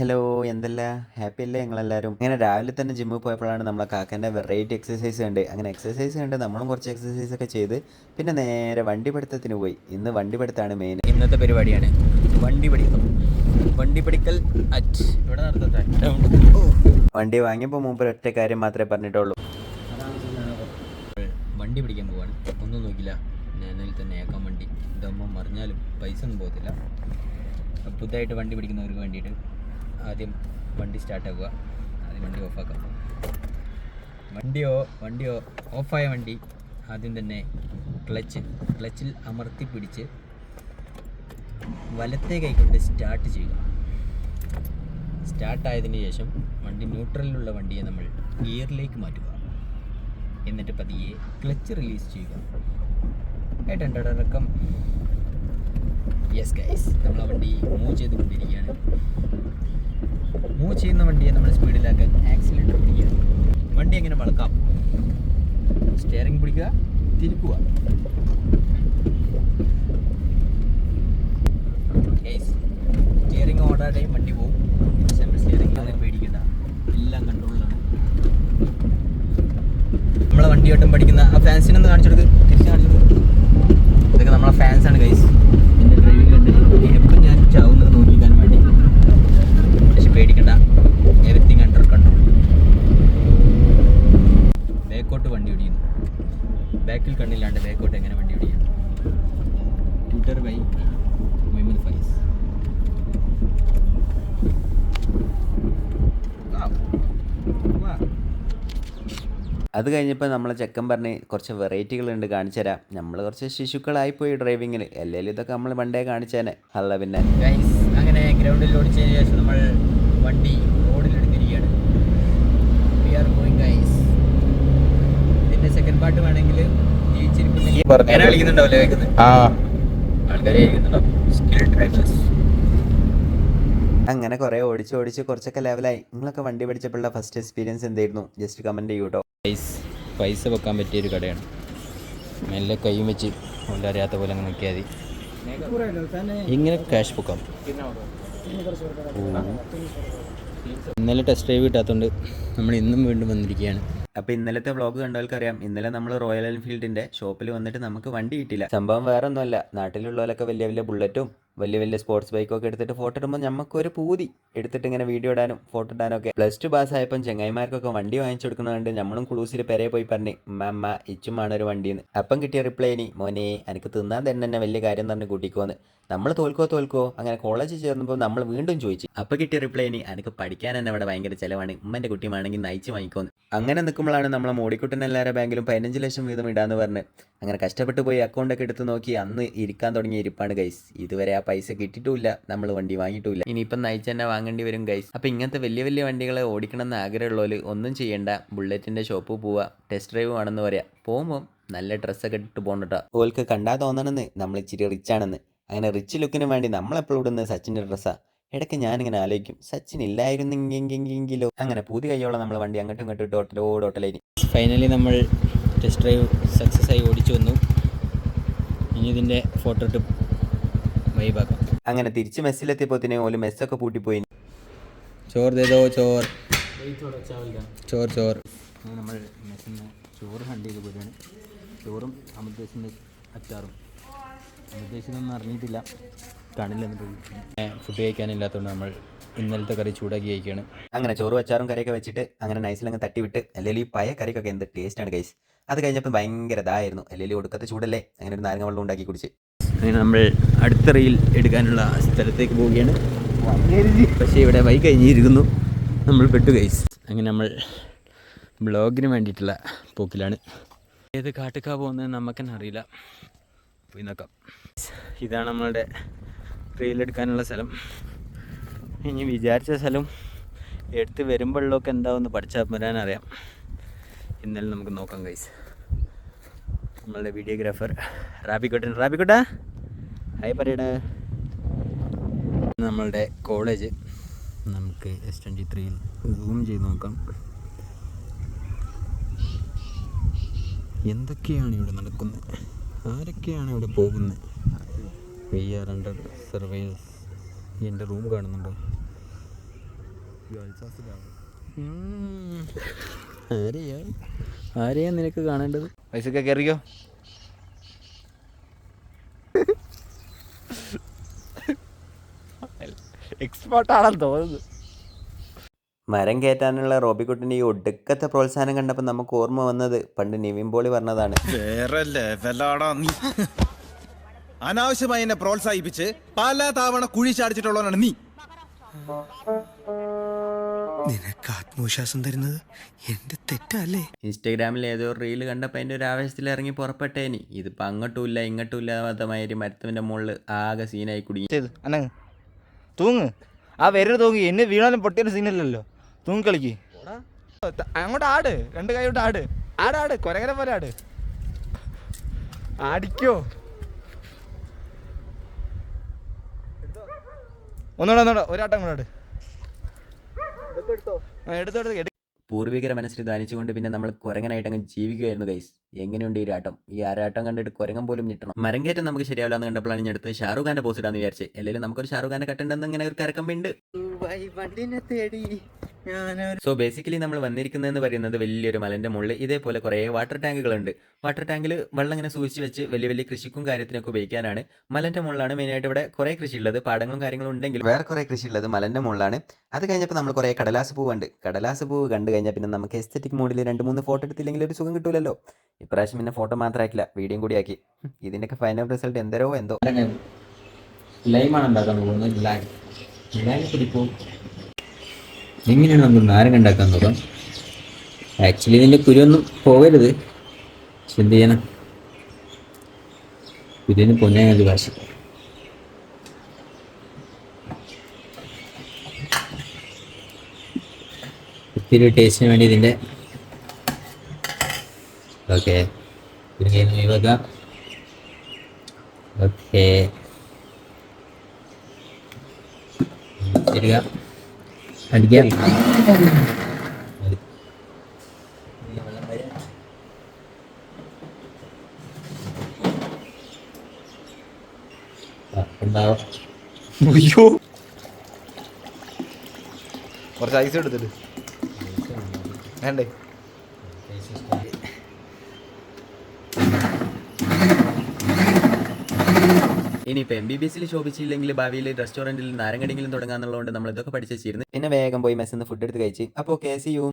Hello എന്തല്ല? Happy അല്ലേ ഞങ്ങളെല്ലാവരും ഇങ്ങനെ രാവിലെ തന്നെ ജിമ്മിൽ പോയപ്പോഴാണ് നമ്മളെ കാക്കന്റെ വെറൈറ്റി എക്സസൈസ് കണ്ട് അങ്ങനെ എക്സസൈസ് കണ്ട് നമ്മളും കുറച്ച് എക്സസൈസ് ഒക്കെ ചെയ്ത് പിന്നെ നേരെ വണ്ടി പഠിത്തത്തിന് പോയി. ഇന്ന് വണ്ടി പഠിത്തമാണ് മെയിൻ ഇന്നത്തെ പരിപാടിയാണ് വണ്ടി പഠിത്തം വണ്ടി പഠിക്കൽ അറ്റ് ഇവിടെ നടത്തട്ടെ വണ്ടി വാങ്ങിയപ്പോൾ മുമ്പ് ഒറ്റ കാര്യം മാത്രമേ പറഞ്ഞിട്ടുള്ളൂ. വണ്ടി പിടിക്കാൻ പോവാണ്. ഒന്നും നോക്കില്ല ഞാനിൽ തന്നെ ഏക്കാൻ വണ്ടി. ഇതാകുമ്പോൾ മറിഞ്ഞാലും പൈസ ഒന്നും പോകത്തില്ല. പുതുതായിട്ട് വണ്ടി പിടിക്കുന്നവർക്ക് വേണ്ടിയിട്ട് ആദ്യം വണ്ടി സ്റ്റാർട്ടാക്കുക ആദ്യം വണ്ടി ഓഫാക്കാം വണ്ടിയോ വണ്ടിയോ ഓഫായ വണ്ടി ആദ്യം തന്നെ ക്ലച്ച് ക്ലച്ചിൽ അമർത്തി പിടിച്ച് വലത്തെ കൈകൊണ്ട് സ്റ്റാർട്ട് ചെയ്യുക. സ്റ്റാർട്ടായതിനു ശേഷം വണ്ടി ന്യൂട്രലിലുള്ള വണ്ടിയെ നമ്മൾ ഗിയറിലേക്ക് മാറ്റുക. എന്നിട്ട് പതിയെ ക്ലച്ച് റിലീസ് ചെയ്യുക. ഏട്ടന്റെ അടക്കം യെസ് ഗൈസ് നമ്മൾ ആ വണ്ടി മൂവ് ചെയ്തുകൊണ്ടിരിക്കുകയാണ് ചെയ്യുന്ന വണ്ടിയെ നമ്മൾ സ്പീഡിലാക്കാൻ ആക്സിലേറ്റർ പിടിക്കുക വണ്ടി എങ്ങനെ വളക്കാം? സ്റ്റിയറിംഗ് പിടിക്കുക തിരിക്കുക. സ്റ്റിയറിംഗ് ഓടാതെയും വണ്ടി പോകും സ്റ്റിയറിംഗ് അങ്ങനെ പേടിക്കണ്ട. എല്ലാം കൺട്രോളിലാണ് നമ്മളെ വണ്ടി ഓട്ടം പഠിക്കുന്ന ആ ഫാൻസിനൊന്ന് കാണിച്ചു കൊടുക്ക്. തിരിച്ച് കാണിച്ചു ഇതൊക്കെ നമ്മളെ ഫാൻസാണ് ഗൈസ് എന്റെ ഡ്രൈവിംഗ് കണ്ടിട്ട് എപ്പം ഞാൻ ചാവുന്നത് നോക്കിക്കാൻ വേണ്ടി പക്ഷെ പേടിക്കണ്ട എവറിത്തിങ് അണ്ടർ കൺട്രോൾ ബാക്കോട്ട് വണ്ടി ഓടിക്കുന്നു ബാക്കിൽ കണ്ണില്ലാണ്ട് ബാക്കോട്ട് എങ്ങനെ വണ്ടി ഓടിക്കാം? ട്യൂട്ടർ ബൈ മുഹമ്മദ് ഫൈസ് അത് കഴിഞ്ഞപ്പോൾ നമ്മളെ ചെക്കൻ പറഞ്ഞ് കുറച്ച് വെറൈറ്റികളുണ്ട് കാണിച്ചു തരാം. നമ്മൾ കുറച്ച് ശിശുക്കളായിപ്പോയി ഡ്രൈവിങ്ങിൽ അല്ലെങ്കിൽ ഇതൊക്കെ നമ്മൾ പണ്ടേ കാണിച്ചേനെ അല്ല പിന്നെ. അങ്ങനെ ഗ്രൗണ്ടിൽ ഓടിച്ചതിന് ശേഷം നമ്മൾ വണ്ടി റോഡിലെടുത്തിരിക്കുകയാണ് വി ആർ ഗോയിങ് ഗൈസ് ഇതിന്റെ സെക്കൻഡ് പാർട്ട് വേണമെങ്കിൽ അങ്ങനെ കുറെ ഓടിച്ച് ഓടിച്ച് കുറച്ചൊക്കെ ലെവലായി നിങ്ങളൊക്കെ വണ്ടി പഠിച്ചപ്പോഴുള്ള ഫസ്റ്റ് എക്സ്പീരിയൻസ് എന്തായിരുന്നു? ജസ്റ്റ് കമന്റ് ചെയ്യൂട്ടോ പൈസ പൈസ വെക്കാൻ പറ്റിയ ഒരു കടയാണ്. മെല്ലെ കൈയും വെച്ച് അറിയാത്ത പോലെ അങ്ങ് നോക്കിയാൽ മതി. ഇങ്ങനെ ക്യാഷ് പൊക്കാം ഇന്നലെ ടെസ്റ്റ് ഡ്രൈവ് കിട്ടാത്തതുകൊണ്ട് നമ്മൾ ഇന്നും വീണ്ടും വന്നിരിക്കുകയാണ്. അപ്പോൾ ഇന്നലത്തെ വ്ളോഗ് കണ്ടവർക്കറിയാം. ഇന്നലെ നമ്മൾ റോയൽ എൻഫീൽഡിന്റെ ഷോപ്പിൽ വന്നിട്ട് നമുക്ക് വണ്ടി കിട്ടില്ല സംഭവം വേറെ ഒന്നുമല്ല നാട്ടിലുള്ളവരൊക്കെ വലിയ വലിയ ബുള്ളറ്റും വലിയ വലിയ സ്പോർട്സ് ബൈക്കൊക്കെ എടുത്തിട്ട് ഫോട്ടോ ഇടുമ്പോൾ നമുക്കൊരു പൂതി. എടുത്തിട്ട് ഇങ്ങനെ വീഡിയോ ഇടാനും ഫോട്ടോ ഇടാനും ഒക്കെ പ്ലസ് ടു പാസ് ആയപ്പം ചെങ്ങായിമാർക്കൊക്കെ വണ്ടി വാങ്ങിച്ചു കൊടുക്കുന്നതുകൊണ്ട് നമ്മളും കുളൂസിൽ പെരെ പോയി പറഞ്ഞു ഉമ്മ ഇച്ചുമാണ് ഒരു വണ്ടിയെന്ന് അപ്പം കിട്ടിയ റിപ്ലൈ ഇനി മോനെ എനിക്ക് തിന്നാൻ തന്നെ തന്നെ വലിയ കാര്യം തന്നെ കൂട്ടിക്കോന്ന്. നമ്മൾ തോൽക്കോ തോൽക്കോ അങ്ങനെ കോളേജിൽ ചേർന്നപ്പോൾ നമ്മൾ വീണ്ടും ചോദിച്ചു. അപ്പോൾ കിട്ടിയ റിപ്ലൈ ഇനി എനിക്ക് പഠിക്കാൻ തന്നെ ഇവിടെ ഭയങ്കര ചിലവാണ്. ഉമ്മന്റെ കുട്ടിയുമാണെങ്കിൽ നയിച്ച് വാങ്ങിക്കോന്ന്. അങ്ങനെ നിൽക്കുമ്പോഴാണ് നമ്മളെ മോടിക്കുട്ടൻ എല്ലാവരുടെ ബാങ്കിലും പതിനഞ്ച് ലക്ഷം വീതം ഇടാന്ന് പറഞ്ഞ്. അങ്ങനെ കഷ്ടപ്പെട്ട് പോയി അക്കൗണ്ടൊക്കെ എടുത്ത് നോക്കി അന്ന് ഇരിക്കാൻ തുടങ്ങിയ ഇരിപ്പാണ് ഗൈസ് ഇതുവരെ ആ പൈസ കിട്ടിയിട്ടില്ല നമ്മൾ വണ്ടി വാങ്ങിയിട്ടില്ല ഇനിയിപ്പം നയിച്ച് തന്നെ വാങ്ങേണ്ടി വരും ഗൈസ് അപ്പം ഇങ്ങനത്തെ വലിയ വലിയ വണ്ടികളെ ഓടിക്കണമെന്ന് ആഗ്രഹമുള്ളവർ ഒന്നും ചെയ്യേണ്ട. ബുള്ളറ്റിന്റെ ഷോപ്പ് പോവുക ടെസ്റ്റ് ഡ്രൈവ് ആണെന്ന് പറയാം. പോകുമ്പോൾ നല്ല ഡ്രസ്സൊക്കെ ഇട്ടിട്ട് കേട്ടോ ഓൾക്ക് കണ്ടാൽ തോന്നണമെന്ന് നമ്മൾ ഇച്ചിരി റിച്ച് ആണെന്ന്. അങ്ങനെ റിച്ച് ലുക്കിന് വേണ്ടി നമ്മളെപ്പോഴും ഇടുന്നത് സച്ചിന്റെ ഡ്രസ്സാണ് ഇടയ്ക്ക് ഞാനിങ്ങനെ ആലോചിക്കും സച്ചിൻ ഇല്ലായിരുന്നെങ്കിലോ അങ്ങനെ പുതിയ കൈയോളം നമ്മൾ വണ്ടി അങ്ങോട്ടും ഇങ്ങോട്ടും ഇട്ട് ഓട്ടലോ ഓട്ടലായി ഫൈനലി നമ്മൾ ടെസ്റ്റ് ഡ്രൈവ് സക്സസ് ആയി ഓടിച്ചു വന്നു. ഇനി ഇതിന്റെ ഫോട്ടോ ഇട്ട് വൈബാക്കാം. അങ്ങനെ തിരിച്ച് മെസ്സിലെത്തിയപ്പോത്തിന് ഓൽ മെസ്സൊക്കെ പൂട്ടിപ്പോയി. ചോർ ചെയ്തോ ചോറ്. ചോർ ചോർ ചോർ അങ്ങനെ നമ്മൾ മെസ്സിന്ന് ചോറ് ഹണ്ട് ചെയ്ത് പോരുകയാണ് ചോറും അമുദ്ദേശിന്റെ അച്ചാറും. അമുദ്ദേശിതൊന്നും അറിഞ്ഞിട്ടില്ല. കാണില്ല ഫുഡ് കഴിക്കാനില്ലാത്തതുകൊണ്ട് നമ്മൾ ഇന്നലത്തെ കറി ചൂടാക്കി കഴിക്കുകയാണ് അങ്ങനെ ചോറ് അച്ചാറും കറിയൊക്കെ വെച്ചിട്ട് അങ്ങനെ നൈസിലങ്ങ് തട്ടിവിട്ട് അല്ലെങ്കിൽ ഈ പഴയ കറിക്കൊക്കെ എന്ത് ടേസ്റ്റാണ് ഗൈസ് അത് കഴിഞ്ഞപ്പോൾ ഭയങ്കര ഇതായിരുന്നു. അല്ലെങ്കിൽ ഒടുക്കത്തെ ചൂടല്ലേ? അങ്ങനെ ഒരു നാരങ്ങ വെള്ളം ഉണ്ടാക്കി കുടിച്ച്. അങ്ങനെ നമ്മൾ അടുത്ത എടുക്കാനുള്ള സ്ഥലത്തേക്ക് പോവുകയാണ്. പക്ഷേ ഇവിടെ വൈ കഴിഞ്ഞിരിക്കുന്നു. നമ്മൾ പെട്ടു കൈസ് അങ്ങനെ നമ്മൾ ബ്ലോഗിന് വേണ്ടിയിട്ടുള്ള പോക്കിലാണ്. ഏത് കാട്ടുക്കാ പോകുന്നത് നമുക്കെന്നെ അറിയില്ല. പോയി നോക്കാം. ഇതാണ് നമ്മളുടെ ട്രെയിലെടുക്കാനുള്ള സ്ഥലം. ഇനി വിചാരിച്ച സ്ഥലം എടുത്ത് വരുമ്പോഴൊക്കെ എന്താവെന്ന് പഠിച്ചാൽ വരാനറിയാം. ഇന്നലെ നമുക്ക് നോക്കാം കൈസ് നമ്മളുടെ വീഡിയോഗ്രാഫർ റാബിക്കോട്ടൻ. റാബിക്കോട്ട? ഹായ് പറയട. നമ്മളുടെ കോളേജ്. നമുക്ക് എസ് ട്വന്റി ത്രീയിൽ സൂം ചെയ്ത് നോക്കാം. എന്തൊക്കെയാണ് ഇവിടെ നടക്കുന്നത്? ആരൊക്കെയാണ് ഇവിടെ പോകുന്നത്? വി ആർ അണ്ടർ സർവൈസ് എന്റെ റൂം കാണുന്നുണ്ടോ. ആരെയാ? ആരെയാ നിനക്ക് കാണേണ്ടത്? പൈസക്കെ കയറിക്കോ? എക്സ്പേർട്ട് ആണെന്ന് തോന്നുന്നു. മരം കയറ്റാനുള്ള റോബിക്കുട്ടിന്റെ ഈ ഒടുക്കത്തെ പ്രോത്സാഹനം കണ്ടപ്പോൾ നമുക്ക് ഓർമ്മ വന്നത് പണ്ട് നിവിൻ പോളി പറഞ്ഞതാണ്. വേറെ ലെവലാടാ നീ. അനാവശ്യമായി എന്നെ പ്രോത്സാഹിപ്പിച്ച് പല തവണ കുഴി ചാടിച്ചിട്ടുള്ളവനാണ് നീ. നിനക്ക് ആത്മവിശ്വാസം തരുന്നത് എന്റെ തെറ്റല്ലേ? ഇൻസ്റ്റാഗ്രാമിൽ ഏതോ റീൽ കണ്ടപ്പോൾ അതിന്റെ ഒരു ആവേശത്തിൽ ഇറങ്ങി പുറപ്പെട്ടേനി. ഇതിപ്പോൾ അങ്ങോട്ടും ഇല്ല ഇങ്ങോട്ടും ഇല്ലാത്തമാതിരി മരത്തിന്റെ മുകളിൽ ആകെ സീനായി കുടുങ്ങി. തൂങ്ങ്. ആ വരര് തൂങ്ങി. എന്നെ വീണാലും പൊട്ടിയൊരു സീനല്ലല്ലോ തൂങ്ങി കളിക്ക്. അങ്ങോട്ട് ആട്. രണ്ട് കൈ കൊണ്ട് ആട്. ആട് ആട്. കൊരകനെ പോലെ ആട്. ആടിക്കോ. ഒന്നുകൂടെ ഒന്നുകൂടെ ഒരാട്ടം കൂടെ ആട്. എടുത്തോ എടുത്തോ. പൂർവികരെ പൂർവികര മനസ്സിൽ ധാനിച്ചുകൊണ്ട് പിന്നെ നമ്മൾ കുരങ്ങനായിട്ട് അങ്ങ് ജീവിക്കുകയായിരുന്നു ഗൈസ് എങ്ങനെയുണ്ട് ഈ രാട്ടം? ഈ ആരാട്ടം കണ്ടിട്ട് കുരങ്ങം പോലും ഞെട്ടണം. മരം കയറ്റം നമുക്ക് ശരിയാവില്ല എന്ന് കണ്ടപ്പോഴാണ് ഞാൻ അടുത്ത് ഷാറുഖ് ഖാന്റെ പോസ്റ്റ് ഇടാന്ന് വിചാരിച്ചു. അല്ലെങ്കിൽ നമുക്കൊരു ഷാറുഖ് ഖാനെ കട്ടുണ്ടെന്ന് ഇങ്ങനെ ഒരു കരക്കമ്പുണ്ട്. സോ ബേസിക്കലി നമ്മൾ വന്നിരിക്കുന്നതെന്ന് പറയുന്നത് വലിയൊരു മലന്റെ മുകളിൽ ഇതേപോലെ കുറേ വാട്ടർ ടാങ്കുകൾ ഉണ്ട് വാട്ടർ ടാങ്കിൽ വെള്ളം ഇങ്ങനെ സൂക്ഷിച്ച് വെച്ച് വലിയ വലിയ കൃഷിക്കും കാര്യത്തിനൊക്കെ ഉപയോഗിക്കാനാണ്. മലന്റെ മുകളിലാണ് മെയിനായിട്ട് ഇവിടെ കുറേ കൃഷി ഉള്ളത്. പാടങ്ങളും കാര്യങ്ങളും ഉണ്ടെങ്കിൽ വേറെ കുറേ കൃഷി ഉള്ളത് മലന്റെ മുകളിലാണ്. അത് കഴിഞ്ഞപ്പോൾ നമ്മൾ കുറേ കടലാസ് പൂവുണ്ട്. കടലാസ് പൂവ് കണ്ടു കഴിഞ്ഞാൽ പിന്നെ നമുക്ക് എസ്തറ്റിക് മോഡിൽ രണ്ട് മൂന്ന് ഫോട്ടോ എടുത്തില്ലെങ്കിൽ ഒരു സുഖം കിട്ടൂലല്ലോ. ഇപ്രാവശ്യം പിന്നെ ഫോട്ടോ മാത്രമാക്കില്ല വീഡിയോയും കൂടി ആക്കി. ഇതിന്റെയൊക്കെ ഫൈനൽ റിസൾട്ട് എന്തരോ എന്തോ. ലൈമാണ് എങ്ങനെയാണ് നമുക്ക് നാരങ്ങ ഉണ്ടാക്കാൻ നോക്കാം? ആക്ച്വലി ഇതിന്റെ കുരുവൊന്നും പോകരുത്. എന്ത് ചെയ്യണം? കുരുവിന് പൊന്നാൻ കാശ് ഭാഷ ഒത്തിരി ടേസ്റ്റിന് വേണ്ടി ഇതിന്റെ ഓക്കെ. ഇടുക അടിക്കുക മതി. ആ, ഉണ്ടാവും അയ്യോ. കുറച്ച് ഐസ് എടുത്തിട്ട്. വേണ്ടേ? ഇനിയിപ്പോൾ എം ബി ബി എസിൽ ശോഭിച്ചില്ലെങ്കിൽ ഭാവിയിൽ റെസ്റ്റോറന്റിൽ നാരങ്ങടിങ്കിലും തുടങ്ങാന്നുള്ളതുകൊണ്ട് നമ്മൾ ഇതൊക്കെ പഠിച്ചു വെച്ചിരുന്നു. പിന്നെ വേഗം പോയി മെസ്സിൽ നിന്ന് ഫുഡ് എടുത്ത് കഴിച്ച്. അപ്പോൾ കെ സി യു